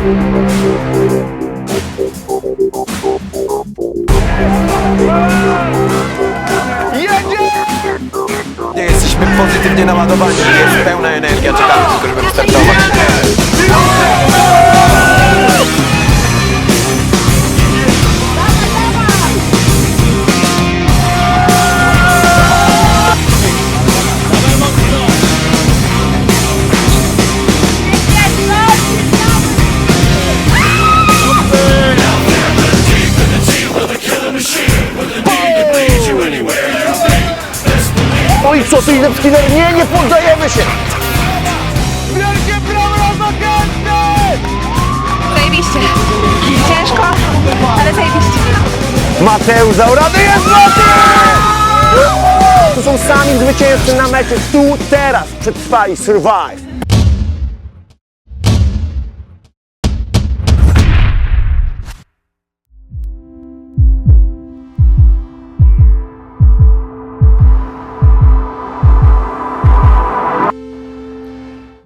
Nie jesteśmy pozytywnie naładowani, jest pełna energia, czekamy tylko, żeby startować. Wystartować. Oj, co ty, Skinner? Nie, nie poddajemy się! Zajebiście. Ciężko, ale zajebiście. Mateusz dał radę, jest Mateusz! To są sami zwycięzcy na mecie, tu, teraz, przetrwali, survive.